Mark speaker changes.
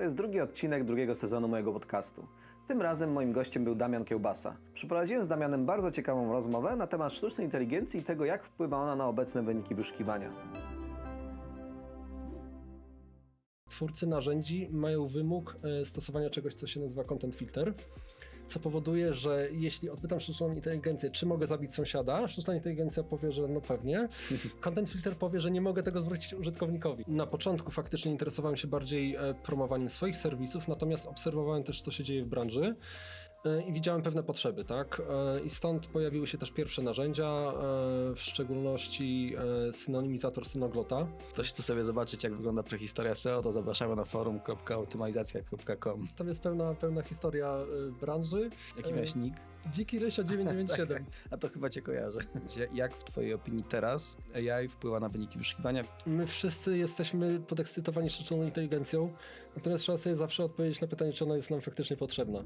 Speaker 1: To jest drugi odcinek drugiego sezonu mojego podcastu. Tym razem moim gościem był Damian Kiełbasa. Przeprowadziłem z Damianem bardzo ciekawą rozmowę na temat sztucznej inteligencji i tego, jak wpływa ona na obecne wyniki wyszukiwania.
Speaker 2: Twórcy narzędzi mają wymóg e, stosowania czegoś, co się nazywa content filter, co powoduje, że jeśli odpytam sztuczną inteligencję, czy mogę zabić sąsiada, sztuczna inteligencja powie, że no pewnie. Content filter powie, że nie mogę tego zwrócić użytkownikowi. Na początku faktycznie interesowałem się bardziej e, promowaniem swoich serwisów, natomiast obserwowałem też, co się dzieje w branży. E, I widziałem pewne potrzeby, tak? E, I stąd pojawiły się też pierwsze narzędzia, e, w szczególności synonimizator synoglota.
Speaker 3: Ktoś chce sobie zobaczyć, jak wygląda prehistoria SEO, to zapraszamy na forum.optymalizacja.com.
Speaker 2: Tam jest pełna, pełna historia branży.
Speaker 3: Jaki miałeś nick?
Speaker 2: Dziki Rysia 997.
Speaker 3: A to chyba cię kojarzę. Jak w twojej opinii teraz AI wpływa na wyniki wyszukiwania?
Speaker 2: My wszyscy jesteśmy podekscytowani sztuczną inteligencją, natomiast trzeba sobie zawsze odpowiedzieć na pytanie, czy ona jest nam faktycznie potrzebna.